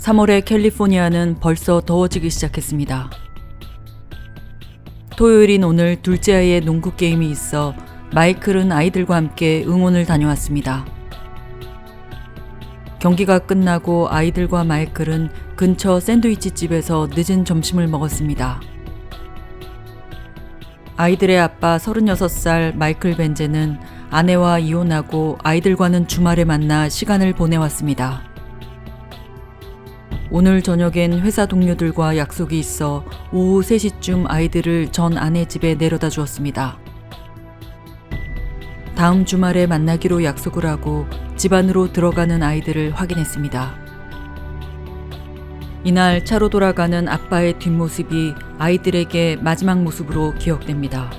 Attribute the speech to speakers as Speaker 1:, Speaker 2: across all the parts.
Speaker 1: 3월의 캘리포니아는 벌써 더워지기 시작했습니다. 토요일인 오늘 둘째 아이의 농구 게임이 있어 마이클은 아이들과 함께 응원을 다녀왔습니다. 경기가 끝나고 아이들과 마이클은 근처 샌드위치 집에서 늦은 점심을 먹었습니다. 아이들의 아빠 36살 마이클 벤제는 아내와 이혼하고 아이들과는 주말에 만나 시간을 보내왔습니다. 오늘 저녁엔 회사 동료들과 약속이 있어 오후 3시쯤 아이들을 전 아내 집에 내려다 주었습니다. 다음 주말에 만나기로 약속을 하고 집 안으로 들어가는 아이들을 확인했습니다. 이날 차로 돌아가는 아빠의 뒷모습이 아이들에게 마지막 모습으로 기억됩니다.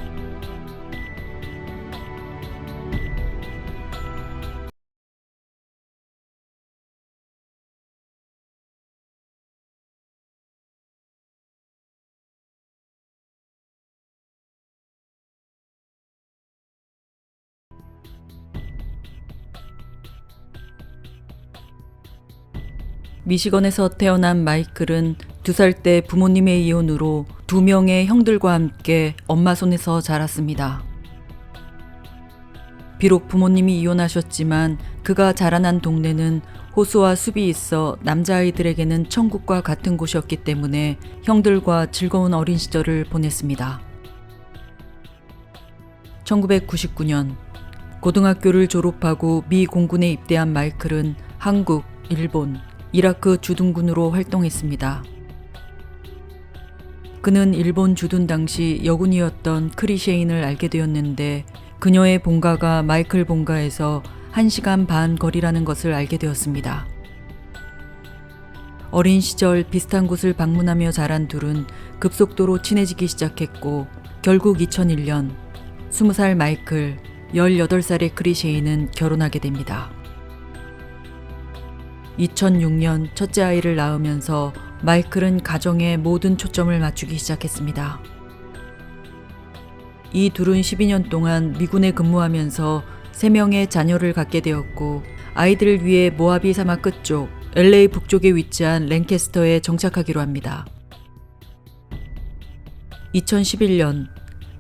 Speaker 1: 미시건에서 태어난 마이클은 두 살 때 부모님의 이혼으로 두 명의 형들과 함께 엄마 손에서 자랐습니다. 비록 부모님이 이혼하셨지만 그가 자라난 동네는 호수와 숲이 있어 남자아이들에게는 천국과 같은 곳이었기 때문에 형들과 즐거운 어린 시절을 보냈습니다. 1999년 고등학교를 졸업하고 미 공군에 입대한 마이클은 한국, 일본, 이라크 주둔군으로 활동했습니다. 그는 일본 주둔 당시 여군이었던 크리셰인을 알게 되었는데 그녀의 본가가 마이클 본가에서 1시간 반 거리라는 것을 알게 되었습니다. 어린 시절 비슷한 곳을 방문하며 자란 둘은 급속도로 친해지기 시작했고 결국 2001년 20살 마이클, 18살의 크리셰인은 결혼하게 됩니다. 2006년 첫째 아이를 낳으면서 마이클은 가정에 모든 초점을 맞추기 시작했습니다. 이 둘은 12년 동안 미군에 근무하면서 3명의 자녀를 갖게 되었고 아이들을 위해 모하비 사막 끝쪽 LA 북쪽에 위치한 랭캐스터에 정착하기로 합니다. 2011년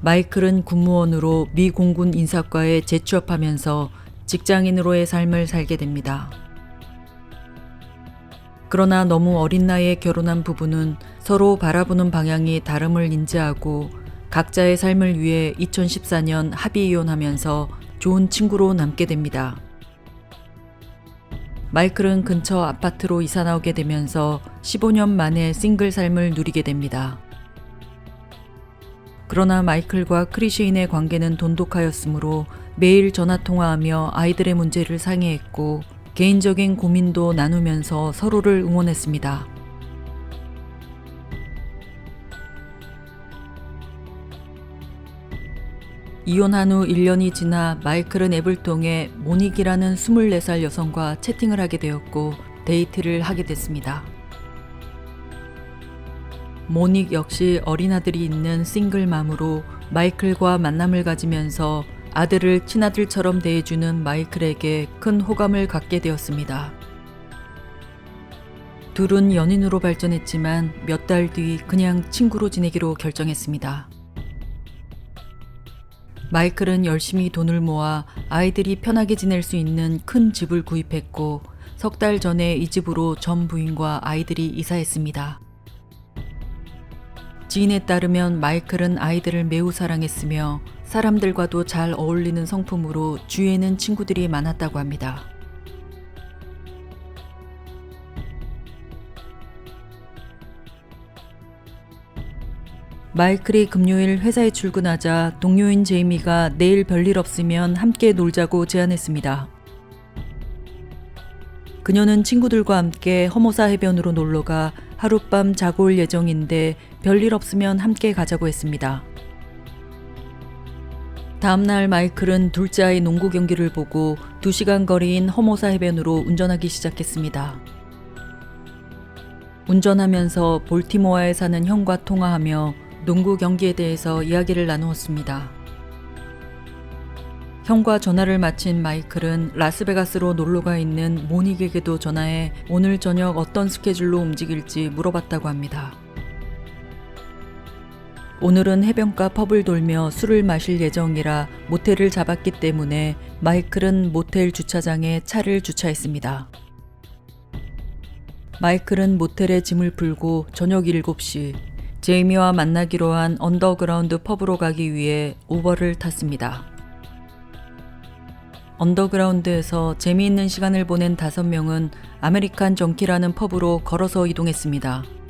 Speaker 1: 마이클은 군무원으로 미 공군 인사과에 재취업하면서 직장인으로의 삶을 살게 됩니다. 그러나 너무 어린 나이에 결혼한 부부는 서로 바라보는 방향이 다름을 인지하고 각자의 삶을 위해 2014년 합의 이혼하면서 좋은 친구로 남게 됩니다. 마이클은 근처 아파트로 이사 나오게 되면서 15년 만에 싱글 삶을 누리게 됩니다. 그러나 마이클과 크리시인의 관계는 돈독하였으므로 매일 전화 통화하며 아이들의 문제를 상의했고 개인적인 고민도 나누면서 서로를 응원했습니다. 이혼한 후 1년이 지나 마이클은 앱을 통해 모닉이라는 24살 여성과 채팅을 하게 되었고 데이트를 하게 됐습니다. 모닉 역시 어린아들이 있는 싱글맘으로 마이클과 만남을 가지면서 아들을 친아들처럼 대해주는 마이클에게 큰 호감을 갖게 되었습니다. 둘은 연인으로 발전했지만 몇 달 뒤 그냥 친구로 지내기로 결정했습니다. 마이클은 열심히 돈을 모아 아이들이 편하게 지낼 수 있는 큰 집을 구입했고 석 달 전에 이 집으로 전 부인과 아이들이 이사했습니다. 지인에 따르면 마이클은 아이들을 매우 사랑했으며 사람들과도 잘 어울리는 성품으로 주위에는 친구들이 많았다고 합니다. 마이클이 금요일 회사에 출근하자 동료인 제이미가 내일 별일 없으면 함께 놀자고 제안했습니다. 그녀는 친구들과 함께 허모사 해변으로 놀러가 하룻밤 자고 올 예정인데 별일 없으면 함께 가자고 했습니다. 다음날 마이클은 둘째 아이 농구 경기를 보고 2시간 거리인 허모사 해변으로 운전하기 시작했습니다. 운전하면서 볼티모어에 사는 형과 통화하며 농구 경기에 대해서 이야기를 나누었습니다. 형과 전화를 마친 마이클은 라스베가스로 놀러가 있는 모닉에게도 전화해 오늘 저녁 어떤 스케줄로 움직일지 물어봤다고 합니다. 오늘은 해변가 펍을 돌며 술을 마실 예정이라 모텔을 잡았기 때문에 마이클은 모텔 주차장에 차를 주차했습니다. 마이클은 모텔에 짐을 풀고 저녁 7시 제이미와 만나기로 한 언더그라운드 펍으로 가기 위해 우버를 탔습니다. 언더그라운드에서 재미있는 시간을 보낸 다섯 명은 아메리칸 정키라는 펍으로 걸어서 이동했습니다.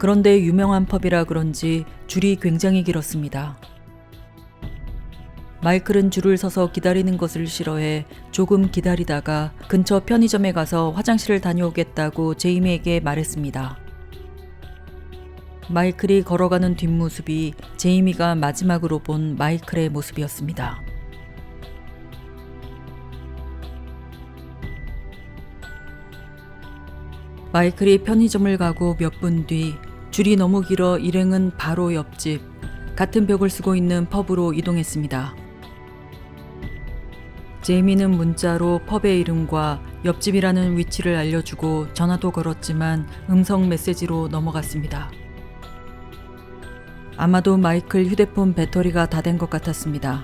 Speaker 1: 그런데 유명한 펍이라 그런지 줄이 굉장히 길었습니다. 마이클은 줄을 서서 기다리는 것을 싫어해 조금 기다리다가 근처 편의점에 가서 화장실을 다녀오겠다고 제이미에게 말했습니다. 마이클이 걸어가는 뒷모습이 제이미가 마지막으로 본 마이클의 모습이었습니다. 마이클이 편의점을 가고 몇 분 뒤 줄이 너무 길어 일행은 바로 옆집 같은 벽을 쓰고 있는 펍으로 이동했습니다. 제이미는 문자로 펍의 이름과 옆집이라는 위치를 알려주고 전화도 걸었지만 음성 메시지로 넘어갔습니다. 아마도 마이클 휴대폰 배터리가 다 된 것 같았습니다.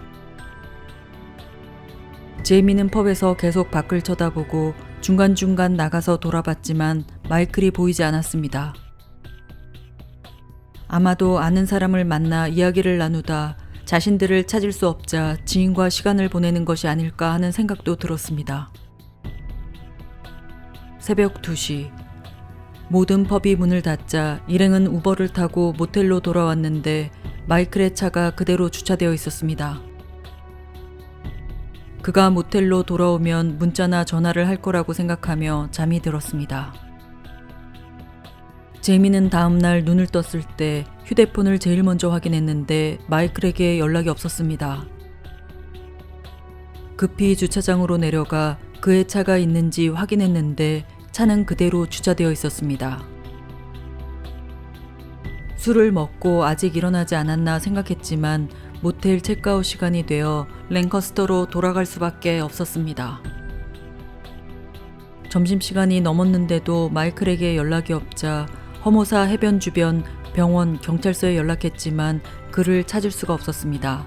Speaker 1: 제이미는 펍에서 계속 밖을 쳐다보고 중간중간 나가서 돌아봤지만 마이클이 보이지 않았습니다. 아마도 아는 사람을 만나 이야기를 나누다 자신들을 찾을 수 없자 지인과 시간을 보내는 것이 아닐까 하는 생각도 들었습니다. 새벽 2시. 모든 펍이 문을 닫자 일행은 우버를 타고 모텔로 돌아왔는데 마이클의 차가 그대로 주차되어 있었습니다. 그가 모텔로 돌아오면 문자나 전화를 할 거라고 생각하며 잠이 들었습니다. 제이미는 다음날 눈을 떴을 때 휴대폰을 제일 먼저 확인했는데 마이클에게 연락이 없었습니다. 급히 주차장으로 내려가 그의 차가 있는지 확인했는데 차는 그대로 주차되어 있었습니다. 술을 먹고 아직 일어나지 않았나 생각했지만 모텔 체크아웃 시간이 되어 랭커스터로 돌아갈 수밖에 없었습니다. 점심시간이 넘었는데도 마이클에게 연락이 없자 허모사 해변 주변 병원, 경찰서에 연락했지만 그를 찾을 수가 없었습니다.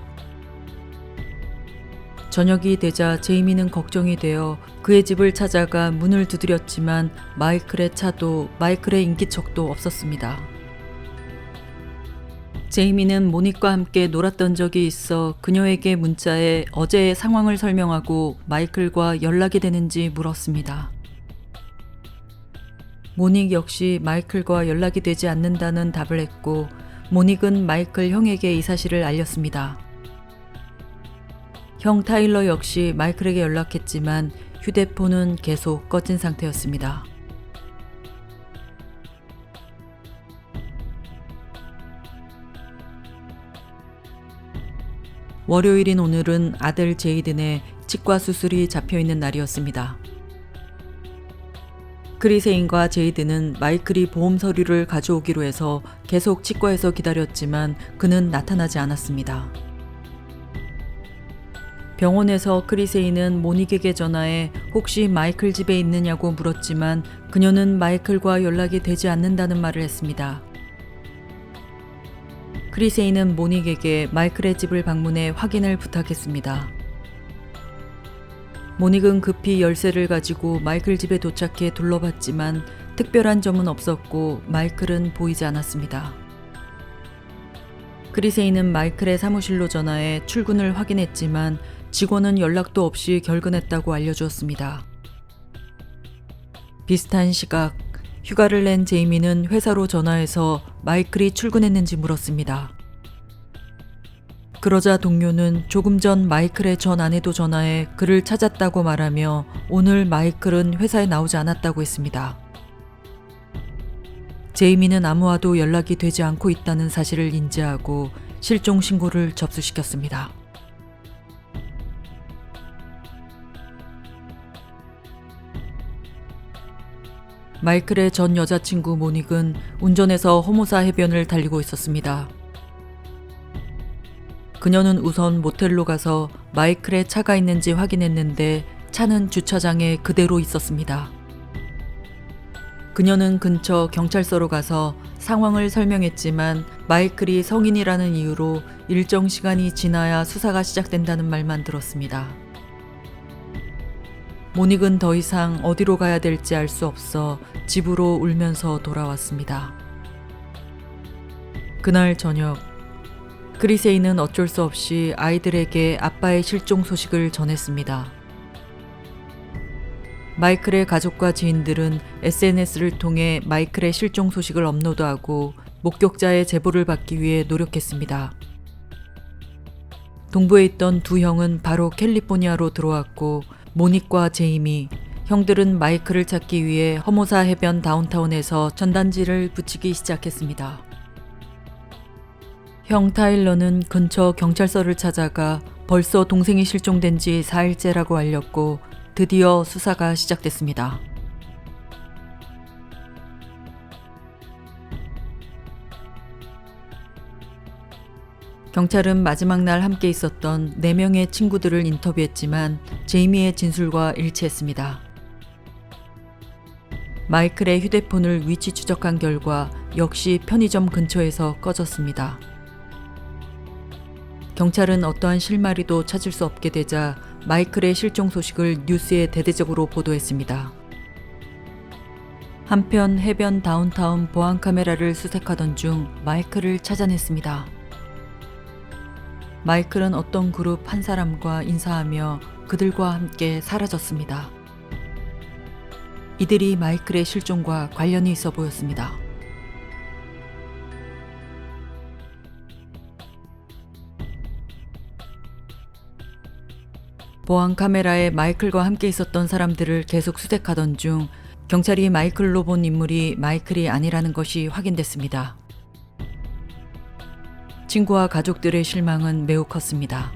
Speaker 1: 저녁이 되자 제이미는 걱정이 되어 그의 집을 찾아가 문을 두드렸지만 마이클의 차도 마이클의 인기척도 없었습니다. 제이미는 모닉과 함께 놀았던 적이 있어 그녀에게 문자에 어제의 상황을 설명하고 마이클과 연락이 되는지 물었습니다. 모닉 역시 마이클과 연락이 되지 않는다는 답을 했고 모닉은 마이클 형에게 이 사실을 알렸습니다. 형 타일러 역시 마이클에게 연락했지만 휴대폰은 계속 꺼진 상태였습니다. 월요일인 오늘은 아들 제이든의 치과 수술이 잡혀 있는 날이었습니다. 크리세인과 제이든은 마이클이 보험 서류를 가져오기로 해서 계속 치과에서 기다렸지만 그는 나타나지 않았습니다. 병원에서 크리세인은 모닉에게 전화해 혹시 마이클 집에 있느냐고 물었지만 그녀는 마이클과 연락이 되지 않는다는 말을 했습니다. 크리세인은 모닉에게 마이클의 집을 방문해 확인을 부탁했습니다. 모닉은 급히 열쇠를 가지고 마이클 집에 도착해 둘러봤지만 특별한 점은 없었고 마이클은 보이지 않았습니다. 크리세이는 마이클의 사무실로 전화해 출근을 확인했지만 직원은 연락도 없이 결근했다고 알려주었습니다. 비슷한 시각 휴가를 낸 제이미는 회사로 전화해서 마이클이 출근했는지 물었습니다. 그러자 동료는 조금 전 마이클의 전 아내도 전화해 그를 찾았다고 말하며 오늘 마이클은 회사에 나오지 않았다고 했습니다. 제이미는 아무와도 연락이 되지 않고 있다는 사실을 인지하고 실종 신고를 접수시켰습니다. 마이클의 전 여자친구 모닉은 운전해서 호모사 해변을 달리고 있었습니다. 그녀는 우선 모텔로 가서 마이클의 차가 있는지 확인했는데 차는 주차장에 그대로 있었습니다. 그녀는 근처 경찰서로 가서 상황을 설명했지만 마이클이 성인이라는 이유로 일정 시간이 지나야 수사가 시작된다는 말만 들었습니다. 모닉은 더 이상 어디로 가야 될지 알 수 없어 집으로 울면서 돌아왔습니다. 그날 저녁, 그리세이는 어쩔 수 없이 아이들에게 아빠의 실종 소식을 전했습니다. 마이클의 가족과 지인들은 SNS를 통해 마이클의 실종 소식을 업로드하고 목격자의 제보를 받기 위해 노력했습니다. 동부에 있던 두 형은 바로 캘리포니아로 들어왔고 모닉과 제이미, 형들은 마이클을 찾기 위해 허모사 해변 다운타운에서 전단지를 붙이기 시작했습니다. 형 타일러는 근처 경찰서를 찾아가 벌써 동생이 실종된 지 4일째라고 알렸고 드디어 수사가 시작됐습니다. 경찰은 마지막 날 함께 있었던 4명의 친구들을 인터뷰했지만 제이미의 진술과 일치했습니다. 마이클의 휴대폰을 위치 추적한 결과 역시 편의점 근처에서 꺼졌습니다. 경찰은 어떠한 실마리도 찾을 수 없게 되자 마이클의 실종 소식을 뉴스에 대대적으로 보도했습니다. 한편 해변 다운타운 보안 카메라를 수색하던 중 마이클을 찾아냈습니다. 마이클은 어떤 그룹 한 사람과 인사하며 그들과 함께 사라졌습니다. 이들이 마이클의 실종과 관련이 있어 보였습니다. 보안 카메라에 마이클과 함께 있었던 사람들을 계속 수색하던 중 경찰이 마이클로 본 인물이 마이클이 아니라는 것이 확인됐습니다. 친구와 가족들의 실망은 매우 컸습니다.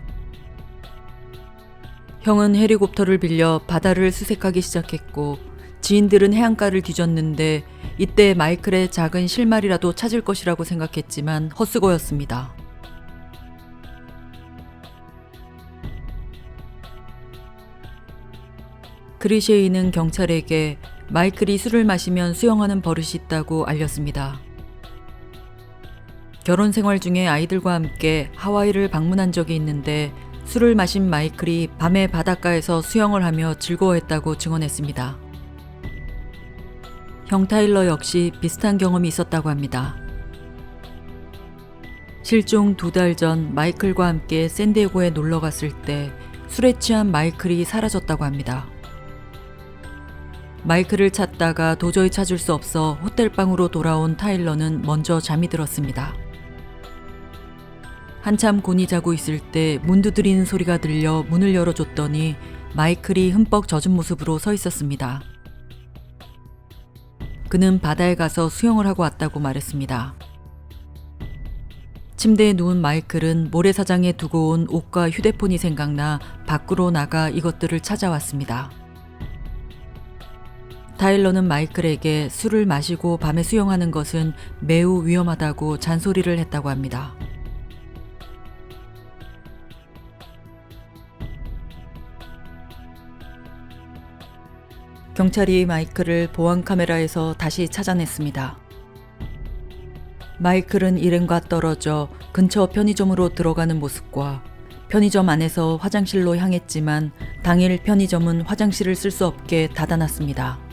Speaker 1: 형은 헬리콥터를 빌려 바다를 수색하기 시작했고 지인들은 해안가를 뒤졌는데 이때 마이클의 작은 실마리라도 찾을 것이라고 생각했지만 헛수고였습니다. 크리셰이는 경찰에게 마이클이 술을 마시면 수영하는 버릇이 있다고 알렸습니다. 결혼 생활 중에 아이들과 함께 하와이를 방문한 적이 있는데 술을 마신 마이클이 밤에 바닷가에서 수영을 하며 즐거워했다고 증언했습니다. 형 타일러 역시 비슷한 경험이 있었다고 합니다. 실종 두 달 전 마이클과 함께 샌디에고에 놀러 갔을 때 술에 취한 마이클이 사라졌다고 합니다. 마이클을 찾다가 도저히 찾을 수 없어 호텔방으로 돌아온 타일러는 먼저 잠이 들었습니다. 한참 곤히 자고 있을 때 문 두드리는 소리가 들려 문을 열어줬더니 마이클이 흠뻑 젖은 모습으로 서 있었습니다. 그는 바다에 가서 수영을 하고 왔다고 말했습니다. 침대에 누운 마이클은 모래사장에 두고 온 옷과 휴대폰이 생각나 밖으로 나가 이것들을 찾아왔습니다. 타일러는 마이클에게 술을 마시고 밤에 수영하는 것은 매우 위험하다고 잔소리를 했다고 합니다. 경찰이 마이클을 보안 카메라에서 다시 찾아냈습니다. 마이클은 일행과 떨어져 근처 편의점으로 들어가는 모습과 편의점 안에서 화장실로 향했지만 당일 편의점은 화장실을 쓸 수 없게 닫아놨습니다.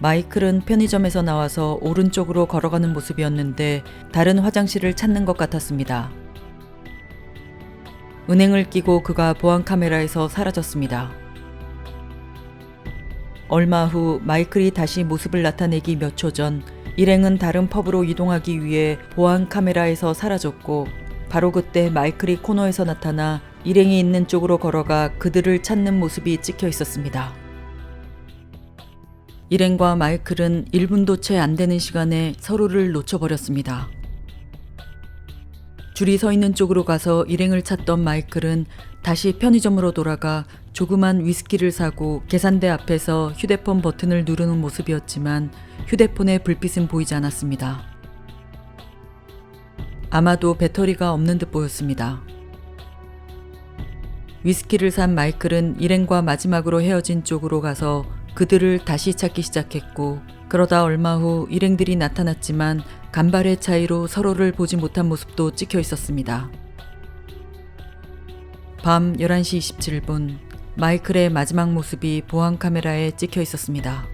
Speaker 1: 마이클은 편의점에서 나와서 오른쪽으로 걸어가는 모습이었는데 다른 화장실을 찾는 것 같았습니다. 은행을 끼고 그가 보안 카메라에서 사라졌습니다. 얼마 후 마이클이 다시 모습을 나타내기 몇 초 전 일행은 다른 펍으로 이동하기 위해 보안 카메라에서 사라졌고 바로 그때 마이클이 코너에서 나타나 일행이 있는 쪽으로 걸어가 그들을 찾는 모습이 찍혀 있었습니다. 일행과 마이클은 1분도 채 안 되는 시간에 서로를 놓쳐버렸습니다. 줄이 서 있는 쪽으로 가서 일행을 찾던 마이클은 다시 편의점으로 돌아가 조그만 위스키를 사고 계산대 앞에서 휴대폰 버튼을 누르는 모습이었지만 휴대폰의 불빛은 보이지 않았습니다. 아마도 배터리가 없는 듯 보였습니다. 위스키를 산 마이클은 일행과 마지막으로 헤어진 쪽으로 가서 그들을 다시 찾기 시작했고 그러다 얼마 후 일행들이 나타났지만 간발의 차이로 서로를 보지 못한 모습도 찍혀 있었습니다. 밤 11시 27분 마이클의 마지막 모습이 보안 카메라에 찍혀 있었습니다.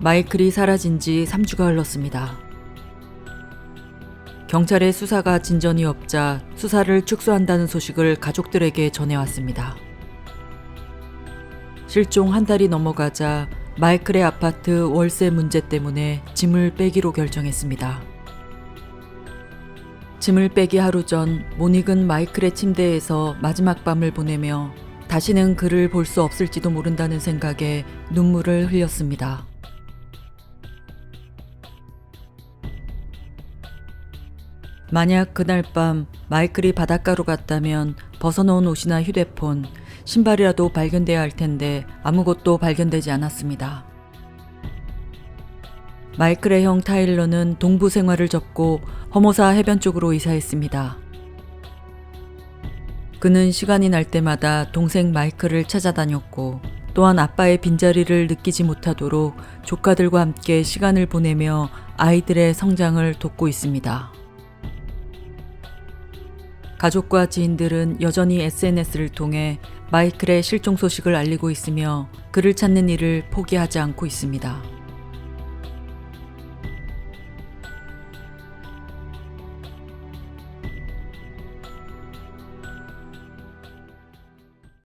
Speaker 1: 마이클이 사라진 지 3주가 흘렀습니다. 경찰의 수사가 진전이 없자 수사를 축소한다는 소식을 가족들에게 전해왔습니다. 실종 한 달이 넘어가자 마이클의 아파트 월세 문제 때문에 짐을 빼기로 결정했습니다. 짐을 빼기 하루 전 모닉은 마이클의 침대에서 마지막 밤을 보내며 다시는 그를 볼 수 없을지도 모른다는 생각에 눈물을 흘렸습니다. 만약 그날 밤 마이클이 바닷가로 갔다면 벗어놓은 옷이나 휴대폰, 신발이라도 발견돼야 할 텐데 아무것도 발견되지 않았습니다. 마이클의 형 타일러는 동부 생활을 접고 허모사 해변 쪽으로 이사했습니다. 그는 시간이 날 때마다 동생 마이클을 찾아다녔고 또한 아빠의 빈자리를 느끼지 못하도록 조카들과 함께 시간을 보내며 아이들의 성장을 돕고 있습니다. 가족과 지인들은 여전히 SNS를 통해 마이클의 실종 소식을 알리고 있으며 그를 찾는 일을 포기하지 않고 있습니다.